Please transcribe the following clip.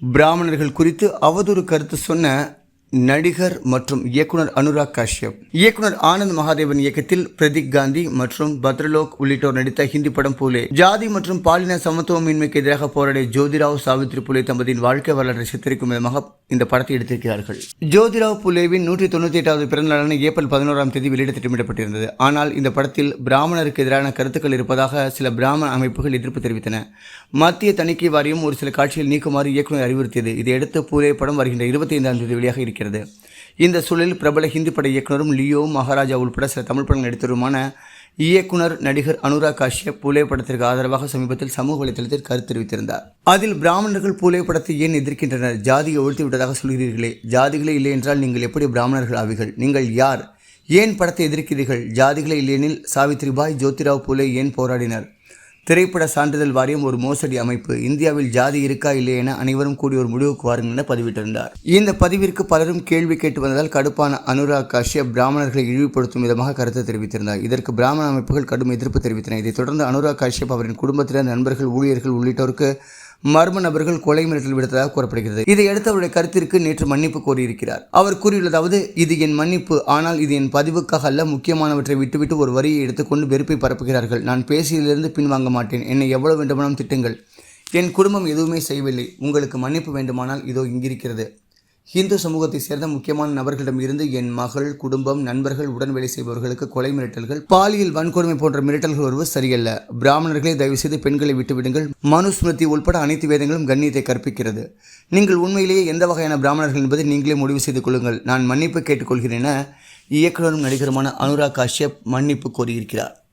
பிராமணர்கள் குறித்து அவதூறு கருத்து சொன்ன நடிகர் மற்றும் இயக்குனர் அனுராக் காஷ்யப். இயக்குனர் ஆனந்த் மகாதேவன் இயக்கத்தில் பிரதீக் காந்தி மற்றும் பத்ரலோக் உள்ளிட்டோர் நடித்த ஹிந்தி படம் பூலே. ஜாதி மற்றும் பாலின சமத்துவமின்மைக்கு எதிராக போராடிய ஜோதிராவ் சாவித்ரி புலே தம்பதியின் வாழ்க்கை வரலாற்றை சித்தரிக்கும் விதமாக இந்த படத்தை எடுத்திருக்கிறார்கள். ஜோதிராவ் புலேவின் நூற்றி தொண்ணூற்றி எட்டாவது பிறந்த நாளான ஏப்ரல் பதினோராம் தேதி வெளியிட திட்டமிடப்பட்டிருந்தது. ஆனால் இந்த படத்தில் பிராமணருக்கு எதிரான கருத்துக்கள் இருப்பதாக சில பிராமண அமைப்புகள் எதிர்ப்பு தெரிவித்தன. மத்திய தணிக்கை வாரியம் ஒரு சில காட்சிகள் நீக்குமாறு இயக்குனர் அறிவுறுத்தியது. இதையடுத்து பூலே படம் வருகின்ற இருபத்தி ஐந்தாம் தேதி வெளியாக இருக்கிறது. இந்த சூழலில் பிரபல ஹிந்தி பட இயக்குனரும் லியோ மகாராஜா உள்பட சில தமிழ் படங்கள் நடித்தவருமான இயக்குனர் நடிகர் அனுராக் காஷ்யப் பூலே படத்திற்கு ஆதரவாக சமீபத்தில் சமூக வலைதளத்தில் கருத்து தெரிவித்திருந்தார். அதில் பிராமணர்கள் பூலே படத்தை ஏன் எதிர்க்கின்றனர்? ஜாதியை ஒழித்து விட்டதாக சொல்கிறீர்களே. ஜாதிகளே இல்லை என்றால் நீங்கள் எப்படி பிராமணர்கள் ஆவீர்கள்? நீங்கள் யார்? ஏன் படத்தை எதிர்க்கிறீர்கள்? ஜாதிகளே இல்லையெனில் சாவித்ரிபாய் ஜோதிராவ் பூலே ஏன் போராடினர்? திரைப்பட சான்றிதழ் வாரியம் ஒரு மோசடி அமைப்பு. இந்தியாவில் ஜாதி இருக்கா இல்லை என அனைவரும் கூடி ஒரு முடிவுக்கு வாருங்கள் என பதிவிட்டிருந்தார். இந்த பதிவிற்கு பலரும் கேள்வி கேட்டு வந்ததால் கடுப்பான அனுராக் காஷ்யப் பிராமணர்களை இழிவுபடுத்தும் விதமாக கருத்து தெரிவித்திருந்தார். இதற்கு பிராமண அமைப்புகள் கடும் எதிர்ப்பு தெரிவித்தன. இதைத் தொடர்ந்து அனுராக் காஷ்யப் அவரின் குடும்பத்தினர் நண்பர்கள் ஊழியர்கள் உள்ளிட்டோருக்கு மர்ம நபர்கள் கொலை மிரட்டல் விடுத்ததாக கூறப்படுகிறது. இதையடுத்து அவருடைய கருத்திற்கு நேற்று மன்னிப்பு கோரியிருக்கிறார். அவர் கூறியுள்ளதாவது இது என் மன்னிப்பு ஆனால் இது என் பதிவுக்காக அல்ல முக்கியமானவற்றை விட்டுவிட்டு ஒரு வரியை எடுத்துக்கொண்டு வெறுப்பை பரப்புகிறார்கள். நான் பேசியதிலிருந்து பின்வாங்க மாட்டேன். என்னை எவ்வளவு வேண்டுமானாலும் திட்டுங்கள். என் குடும்பம் எதுவுமே செய்யவில்லை. உங்களுக்கு மன்னிப்பு வேண்டுமானால் இதோ இங்கிருக்கிறது. இந்து சமூகத்தை சேர்ந்த முக்கியமான நபர்களிடம் இருந்து என் மகள் குடும்பம் நண்பர்கள் உடன் வேலை செய்பவர்களுக்கு கொலை மிரட்டல்கள் பாலியல் வன்கொடுமை போன்ற மிரட்டல்கள் வருவது சரியல்ல. பிராமணர்களை தயவு செய்து பெண்களை விட்டுவிடுங்கள். மனுஸ்மிருதி உட்பட அனைத்து வேதங்களும் கண்ணியத்தை கற்பிக்கிறது. நீங்கள் உண்மையிலேயே எந்த வகையான பிராமணர்கள் என்பதை நீங்களே முடிவு செய்து கொள்ளுங்கள். நான் மன்னிப்பு கேட்டுக்கொள்கிறேன் என இயக்குனரும் நடிகருமான அனுராக் காஷ்யப் மன்னிப்பு கோரியிருக்கிறார்.